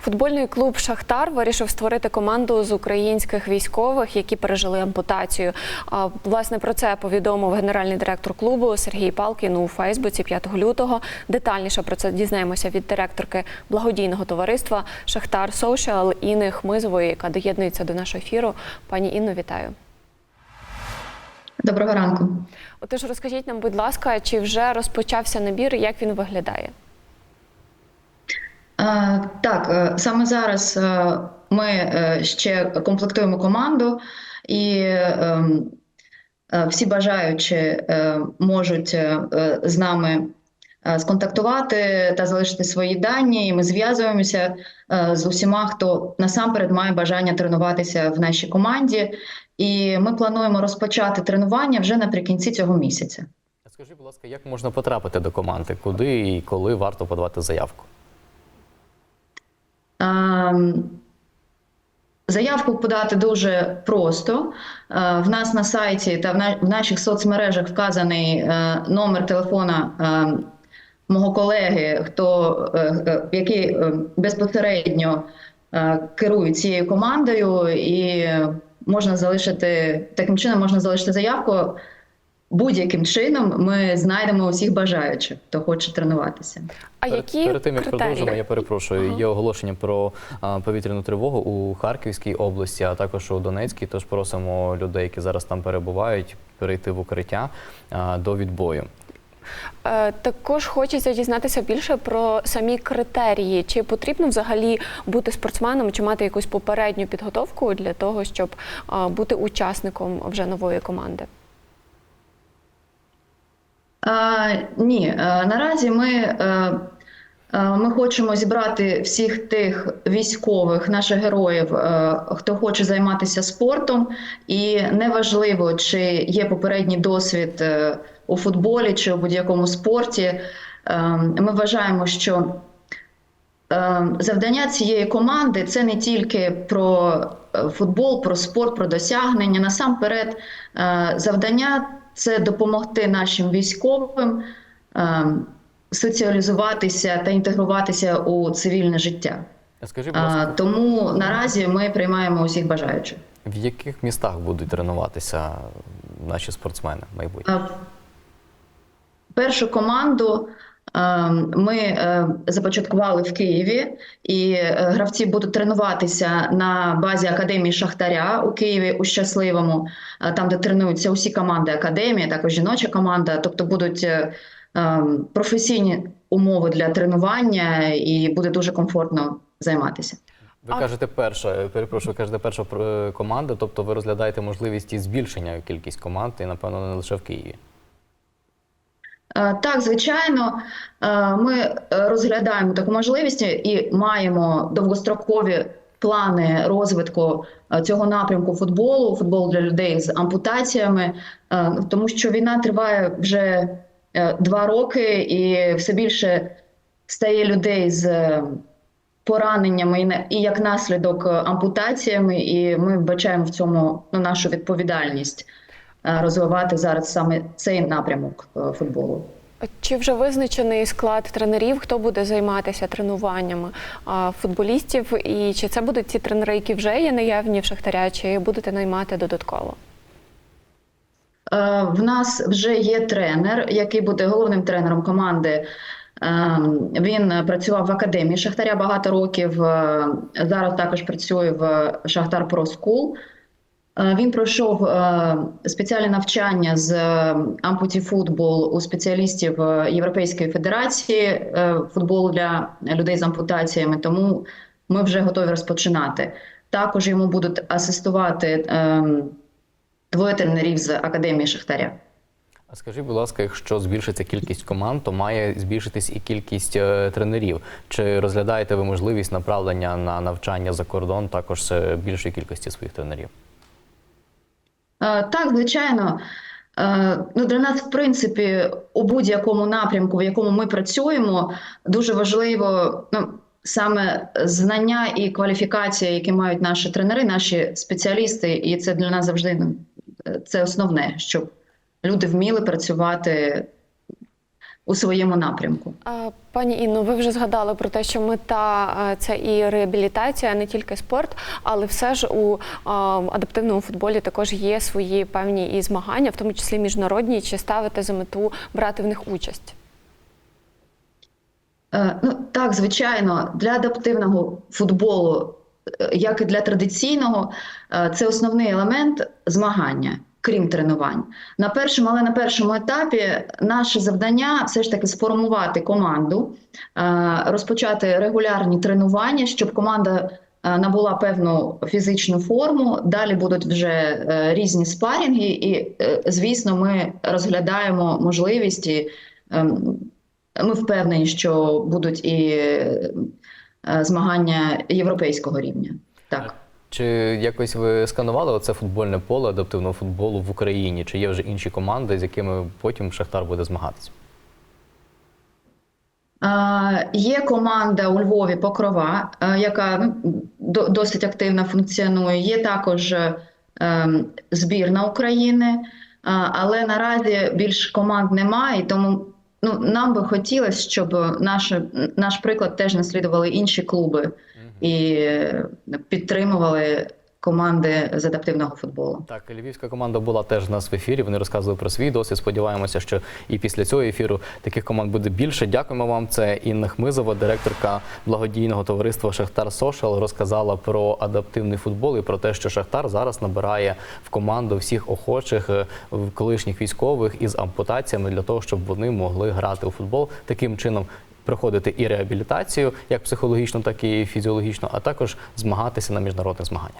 Футбольний клуб Шахтар вирішив створити команду з українських військових, які пережили ампутацію. Власне про це повідомив генеральний директор клубу Сергій Палкін у Фейсбуці 5 лютого. Детальніше про це дізнаємося від директорки благодійного товариства Шахтар Соушіал Інни Хмизової, яка доєднується до нашого ефіру. Пані Інно, вітаю. Доброго ранку. Отож, розкажіть нам, будь ласка, чи вже розпочався набір як він виглядає? Так, е, саме зараз е, ми е, ще комплектуємо команду, і ем, всі бажаючі можуть з нами сконтактувати та залишити свої дані. І ми зв'язуємося з усіма, хто насамперед має бажання тренуватися в нашій команді. І ми плануємо розпочати тренування вже наприкінці цього місяця. Скажіть, будь ласка, як можна потрапити до команди? Куди і коли варто подавати заявку? Заявку подати дуже просто. Е, В нас на сайті та в наших соцмережах вказаний е, номер телефона е, мого колеги, хто, який безпосередньо керує цією командою, і можна залишити таким чином можна залишити заявку. Будь-яким чином ми знайдемо усіх бажаючих, хто хоче тренуватися. А перед, які перед тим як критерії? продовжимо, я перепрошую. Ага. Є оголошення про а, повітряну тривогу у Харківській області, а також у Донецькій. Тож просимо людей, які зараз там перебувають, перейти в укриття а, до відбою. Е, Також хочеться дізнатися більше про самі критерії. Чи потрібно взагалі бути спортсменом, чи мати якусь попередню підготовку для того, щоб бути учасником вже нової команди? А, ні, е, наразі ми, е, е, ми хочемо зібрати всіх тих військових, наших героїв, хто хоче займатися спортом, і неважливо, чи є попередній досвід у футболі чи у будь-якому спорті. Ми вважаємо, що Завдання цієї команди це не тільки про футбол, про спорт, про досягнення. Насамперед, завдання це допомогти нашим військовим е, соціалізуватися та інтегруватися у цивільне життя. Скажи, Е, ласка, Тому наразі ми приймаємо усіх бажаючих. в яких містах будуть тренуватися наші спортсмени майбутні? Е, Першу команду ми е, започаткували в Києві, і е, гравці будуть тренуватися на базі академії Шахтаря у Києві у щасливому, е, там де тренуються усі команди академії, також жіноча команда. Тобто будуть е, е, професійні умови для тренування, і буде дуже комфортно займатися. Ви кажете, перша, перепрошую, кажете, перша команда, тобто ви розглядаєте можливість і збільшення кількість команд, і напевно не лише в Києві. Е, Так, звичайно, е, ми е, розглядаємо таку можливість і маємо довгострокові плани розвитку цього напрямку футболу, футболу для людей з ампутаціями, тому що війна триває вже два роки, і все більше стає людей з пораненнями і як наслідок ампутаціями, і ми вбачаємо в цьому ну, нашу відповідальність розвивати зараз саме цей напрямок е, футболу. Чи вже визначений склад тренерів, хто буде займатися тренуваннями футболістів? І чи це будуть ті тренери, які вже є наявні в Шахтаря, чи будете наймати додатково? Е, В нас вже є тренер, який буде головним тренером команди. Е, Він працював в академії Шахтаря багато років. е, Зараз також працює в Шахтар Про Скул. Е, Він пройшов е, спеціальне навчання з ампуті футбол у спеціалістів е, Європейської федерації е, футболу для людей з ампутаціями. Тому ми вже готові розпочинати. Також йому будуть асистувати е, двоє тренерів з академії Шахтаря. А скажіть, будь ласка, якщо збільшиться кількість команд, то має збільшитись і кількість е, тренерів. Чи розглядаєте ви можливість направлення на навчання за кордон також е, більшої кількості своїх тренерів? Е, Так, звичайно. Е, Ну, для нас, в принципі, у будь-якому напрямку, в якому ми працюємо, дуже важливо ну, саме знання і кваліфікація, які мають наші тренери, наші спеціалісти, і це для нас завжди ну, е, це основне, щоб люди вміли працювати у своєму напрямку. Пані Інно, ви вже згадали про те, що мета е, це і реабілітація, не тільки спорт, але все ж у адаптивному футболі також є свої певні і змагання, в тому числі міжнародні, чи ставити за мету брати в них участь. Е, Ну так, звичайно, для адаптивного футболу, е, як і для традиційного, це основний елемент змагання, крім тренувань. На першому, але на першому етапі наше завдання все ж таки сформувати команду, е, розпочати регулярні тренування, щоб команда е, набула певну фізичну форму. Далі будуть вже е, різні спарінги, і, звісно, ми розглядаємо можливості. ем, ми впевнені, що будуть і змагання європейського рівня. Так. Чи якось ви сканували оце футбольне поле адаптивного футболу в Україні? Чи є вже інші команди, з якими потім Шахтар буде змагатися? Є команда у Львові Покрова, яка ну, досить активно функціонує. Є також ем, збірна України, але наразі більш команд немає, тому ну, нам би хотілося, щоб наш, наш приклад теж наслідували інші клуби і підтримували команди з адаптивного футболу. Так, львівська команда була теж у нас в ефірі. Вони розказували про свій досвід. Сподіваємося, що і після цього ефіру таких команд буде більше. Дякуємо вам. Це Інна Хмизова, директорка благодійного товариства Шахтар Сошал, розказала про адаптивний футбол і про те, що Шахтар зараз набирає в команду всіх охочих е, колишніх військових із ампутаціями для того, щоб вони могли грати у футбол таким чином. Проходити і реабілітацію, як психологічну, так і фізіологічну, а також змагатися на міжнародних змаганнях.